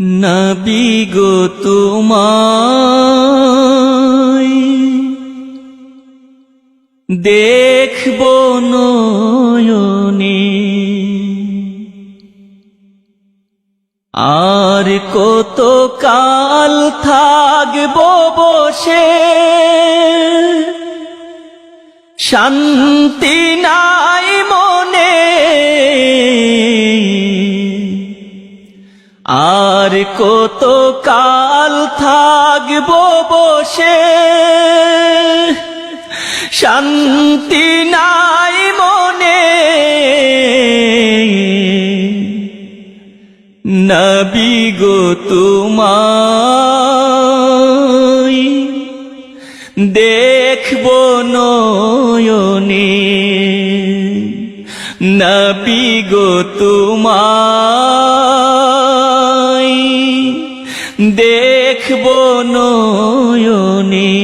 নবী গো তোমায়। দেখব নয়নে। আর কত কাল থাকব বসে। শান্তি নাই মনে। আর কত কাল থাকব বসে? শান্তি নাই মনে। নবী গো তোমায় দেখব নয়নে। নবী গো তোমায়, দেখব নয়নে।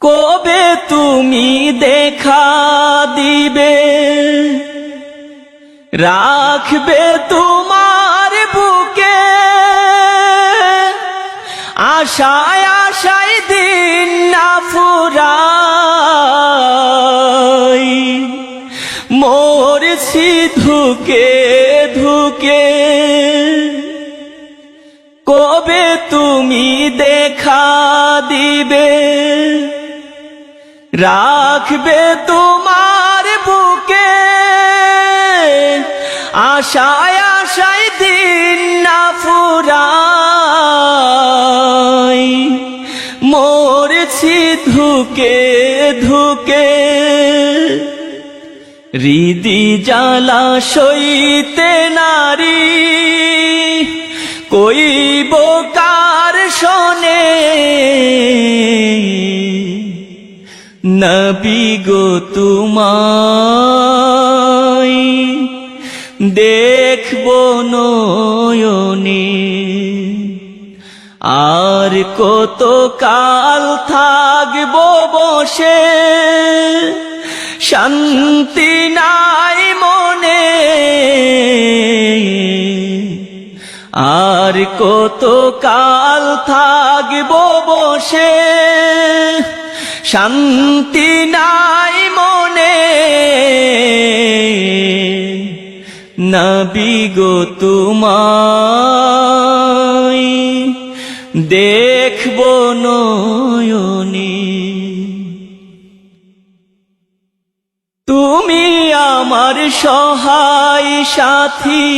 কবে তুমি দেখা দিবে? রাখবে তোমার বুকে আশায় আশায় দিন না ফুরাই মোর ধুকে ধুকে। কবে তুমি দেখা দিবে? রাখবে তোমার বুকে আশায় আশায় দিন না ফুরাই। মরছি ধুকে ধুকে। হৃদি জ্বালা সইতে নারী, কইব কার শোনে? নবী গো তোমায় দেখব নয়নে। আর কত কাল থাকব বসে শান্তি নাই মনে। আর কত কাল থাকব বসে? শান্তি নাই মনে। নবী গো তোমায় দেখব নয়নে। তুমি আমার সহায় সাথী।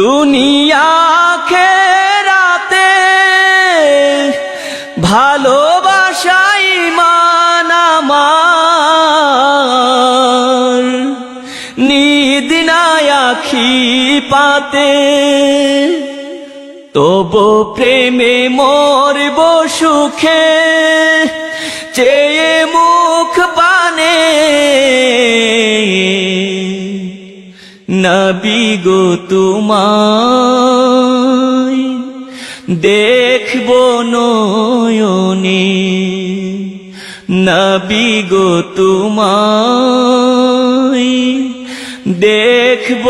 দুনিয়া খেরাতে ভালোবাসাই মান আমার। নিদ নাই আখি পাতে, তবু প্রেমে মরব সুখে। চেয়ে নবী গো তোমায় দেখব নয়নে। নবী গো তোমায় দেখব